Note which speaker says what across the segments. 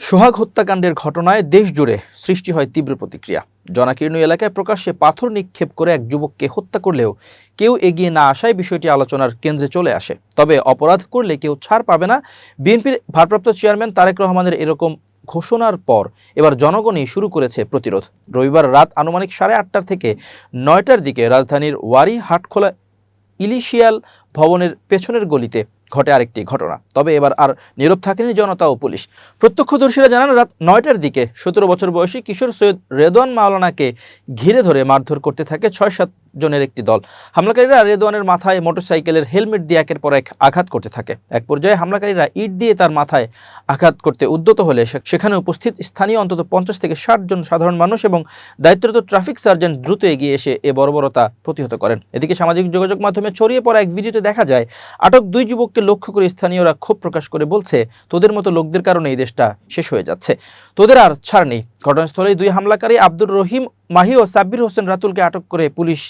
Speaker 1: সোহাগ হত্যাকাণ্ডের ঘটনায় দেশ জুড়ে সৃষ্টি হয় তীব্র প্রতিক্রিয়া। জনাকীর্ণ এলাকায় প্রকাশ্যে পাথর নিক্ষেপ করে এক যুবককে হত্যা করলেও কেউ এগিয়ে না আসায় বিষয়টি আলোচনার কেন্দ্রে চলে আসে। তবে অপরাধ করলে কেউ ছাড় পাবে না। বিএনপির ভারপ্রাপ্ত চেয়ারম্যান তারেক রহমানের এরকম ঘোষণার পর এবার জনগণই শুরু করেছে প্রতিরোধ। রবিবার রাত আনুমানিক সাড়ে আটটার থেকে নয়টার দিকে রাজধানীর ওয়ারি হাটখোলা ইলিশিয়াল ভবনের পেছনের গলিতে ঘটে আরেকটি ঘটনা। তবে এবার আর নীরব থাকেনি জনতা ও পুলিশ। প্রত্যক্ষদর্শীরা জানান, রাত নয়টার দিকে সতেরো বছর বয়সী কিশোর সৈয়দ রেদওয়ান মাওলানাকে ঘিরে ধরে মারধর করতে থাকে ছয় সাত জনের একটি দল। হামলাকারীরা রেদওয়ানের মাথায় মোটরসাইকেলের হেলমেট দিয়ে একের পর এক আঘাত করতে থাকে। এক পর্যায়ে হামলাকারীরা ইট দিয়ে তার মাথায় আঘাত করতে উদ্যত হলে সেখানে উপস্থিত স্থানীয় অন্তত পঞ্চাশ থেকে ষাট জন সাধারণ মানুষ এবং দায়িত্বরত ট্রাফিক সার্জেন্ট দ্রুত এগিয়ে এসে এ বর্বরতা প্রতিহত করেন। এদিকে সামাজিক যোগাযোগ মাধ্যমে ছড়িয়ে পড়া এক ভিডিওতে দেখা যায়, আটক দুই যুবককে লক্ষ্য করে স্থানীয়রা ক্ষোভ প্রকাশ করে বলছে, তোদের মতো লোকদের কারণে এই দেশটা শেষ হয়ে যাচ্ছে। তোদের আর ছাড় নেই। ঘটনাস্থলেই দুই হামলাকারী আব্দুর রহিম মাহি ও সাব্বির হোসেন রাতুলকে আটক করে পুলিশ।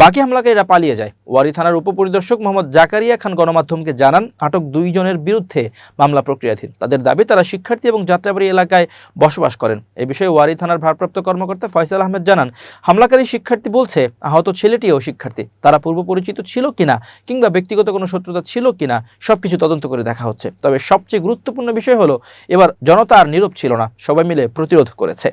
Speaker 1: বাকি হামলাকারীরা পালিয়ে যায়। ওয়ারি থানার উপপরিদর্শক মোহাম্মদ জাকারিয়া খান গণমাধ্যমকে জানান, আটক দুইজনের বিরুদ্ধে মামলা প্রক্রিয়াধীন। তাদের দাবি, তারা শিক্ষার্থী এবং যাত্রাবাড়ি এলাকায় বসবাস করেন। এ বিষয়ে ওয়ারি থানার ভারপ্রাপ্ত কর্মকর্তা ফয়সাল আহমেদ জানান, হামলাকারী শিক্ষার্থী বলছে, আহত ছেলেটিও শিক্ষার্থী। তারা পূর্ব পরিচিত ছিল কিনা কিংবা ব্যক্তিগত কোনো শত্রুতা ছিল কিনা, সবকিছু তদন্ত করে দেখা হচ্ছে। তবে সবচেয়ে গুরুত্বপূর্ণ বিষয় হলো, এবার জনতা আর নীরব ছিল না। সবাই মিলে প্রতিরোধ করেছে।